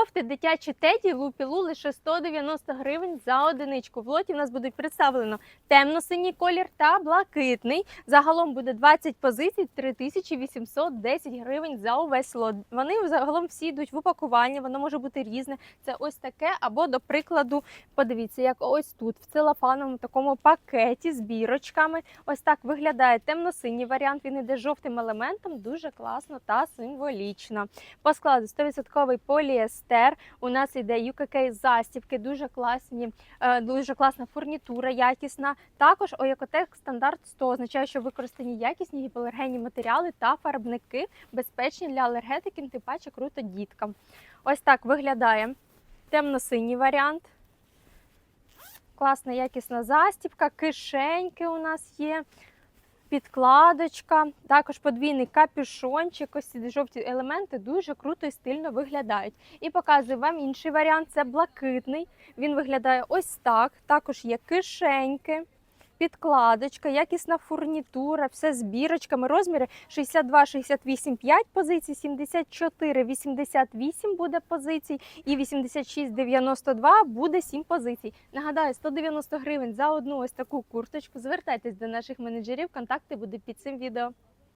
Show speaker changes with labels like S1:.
S1: кофти дитячі теді лупілу лише 190 гривень за одиничку. В лоті в нас будуть представлено темно-синій колір та блакитний. Загалом буде 20 позицій, 3810 гривень за увесь лот. Вони загалом всі йдуть в упакуванні, воно може бути різне. Це ось таке, або, до прикладу, подивіться, як ось тут, в целофановому такому пакеті з бірочками. Ось так виглядає темно-синій варіант. Він іде жовтим елементом, дуже класно та символічно. По складу 100% поліестер. У нас іде UKK застібки, дуже класні, е, дуже класна фурнітура, якісна. Також Оякотек стандарт 100 означає, що використані якісні гіпоалергенні матеріали та фарбники, безпечні для алергетиків, тим паче круто діткам. Ось так виглядає темно-синій варіант. Класна якісна застібка, кишеньки у нас є, підкладочка, також подвійний капюшончик. Ось ці жовті елементи дуже круто і стильно виглядають. І показую вам інший варіант це блакитний. Він виглядає ось так. Також є кишеньки. Підкладочка, якісна фурнітура, все з бірочками. Розміри 62, 68, 5 позицій, 74, 88 буде позицій і 86, 92 буде 7 позицій. Нагадаю, 190 гривень за одну ось таку курточку. Звертайтесь до наших менеджерів, контакти будуть під цим відео.